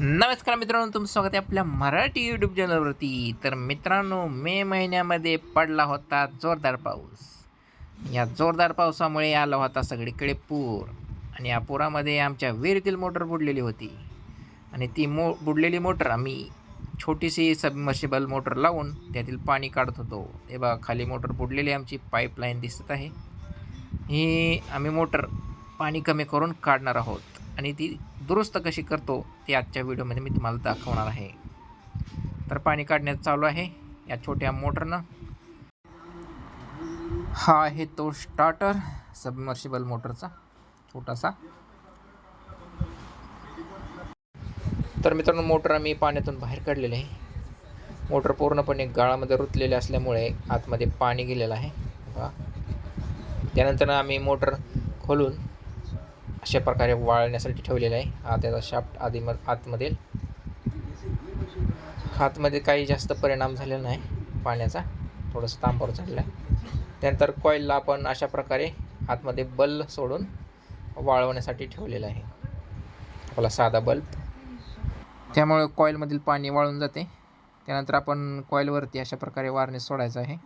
नमस्कार मित्रांनो तुमचं स्वागत आहे आपल्या मराठी यूट्यूब चॅनलवरती तर मित्रांनो मे महिन्यामध्ये पडला होता जोरदार पाऊस. या जोरदार पावसामुळे आला होता सगळीकडे पूर. आणि या पुरामध्ये आमच्या विहिरीतील मोटर बुडलेली होती. आणि ती मो बुडलेली मोटर आम्ही छोटीशी सबमर्शिबल मोटर लावून त्यातील पाणी काढत होतो. हे बघा खाली मोटर बुडलेली आमची पाईपलाईन दिसत आहे. ही आम्ही मोटर पाणी कमी करून काढणार आहोत. आणि ती दुरुस्त कशी करतो ते आजच्या व्हिडिओमध्ये मी तुम्हाला दाखवणार आहे. तर पाणी काढण्यात चालू आहे. या छोट्या मोटरनं. हा आहे तो स्टार्टर सबमर्शिबल मोटरचा छोटासा. तर मित्रांनो मोटर आम्ही पाण्यातून बाहेर काढलेले आहे. मोटर पूर्णपणे गाळामध्ये रुतलेले असल्यामुळे आतमध्ये पाणी गेलेलं आहे. त्यानंतर आम्ही मोटर खोलून अशा प्रकारे वाळण्यासाठी ठेवलेलं आहे. हा त्याचा शाफ्ट आधी मग आतमध्ये आतमध्ये काही जास्त परिणाम झालेला नाही पाण्याचा. थोडंसं तांबावर झालेला आहे त्यानंतर कॉईलला आपण अशा प्रकारे आतमध्ये बल्ब सोडून वाळवण्यासाठी ठेवलेला आहे. आपला साधा बल्ब त्यामुळे कॉईलमधील पाणी वाळून जाते. त्यानंतर आपण कॉईलवरती अशा प्रकारे वारणे सोडायचं आहे.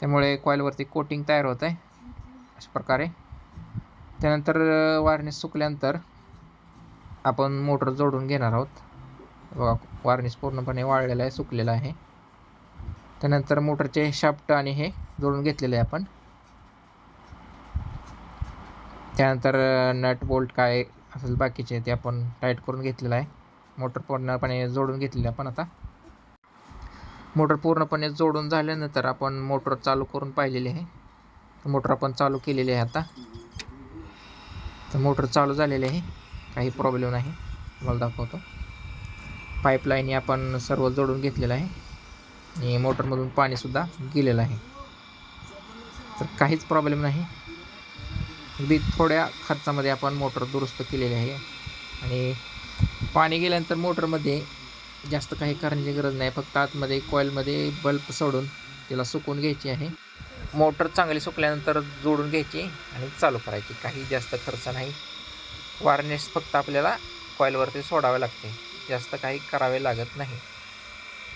त्यामुळे कॉईलवरती कोटिंग तयार होत आहे अशा प्रकारे. त्यानंतर वारनेस सुकल्यानंतर आपण मोटर जोडून घेणार आहोत. बघा वारनेस पूर्णपणे वाळलेला आहे सुकलेला आहे. त्यानंतर मोटरचे शाफ्ट आणि हे जोडून घेतलेले आहे आपण. त्यानंतर नट बोल्ट काय असेल बाकीचे ते आपण टाईट करून घेतलेलं आहे. मोटर पूर्णपणे जोडून घेतलेली आपण आता. मोटर पूर्णपणे जोडून झाल्यानंतर आपण मोटर चालू करून पाहिलेली आहे. मोटर आपण चालू केलेली आहे आता. तर मोटर चालू झालेली आहे. काही प्रॉब्लेम नाही. तुम्हाला दाखवतो. पाईपलाईन आपण सर्व जोडून घेतलेलं आहे. आणि मोटरमधून पाणीसुद्धा गेलेलं आहे. तर काहीच प्रॉब्लेम नाही. अगदी थोड्या खर्चामध्ये आपण मोटर दुरुस्त केलेली आहे. आणि पाणी गेल्यानंतर मोटरमध्ये जास्त काही करण्याची गरज नाही. फक्त आतमध्ये कॉईलमध्ये बल्ब सोडून तिला सुकून घ्यायची आहे. मोटर चांगली सुकल्यानंतर जोडून घ्यायची आणि चालू करायची. काही जास्त खर्च नाही. वारनेस फक्त आपल्याला कॉईलवरती सोडावे लागते. जास्त काही करावे लागत नाही.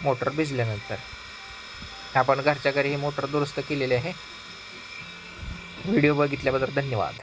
मोटर भिजल्यानंतर. आपण घरच्या घरी ही मोटर दुरुस्त केलेली आहे. व्हिडिओ बघितल्याबद्दल धन्यवाद.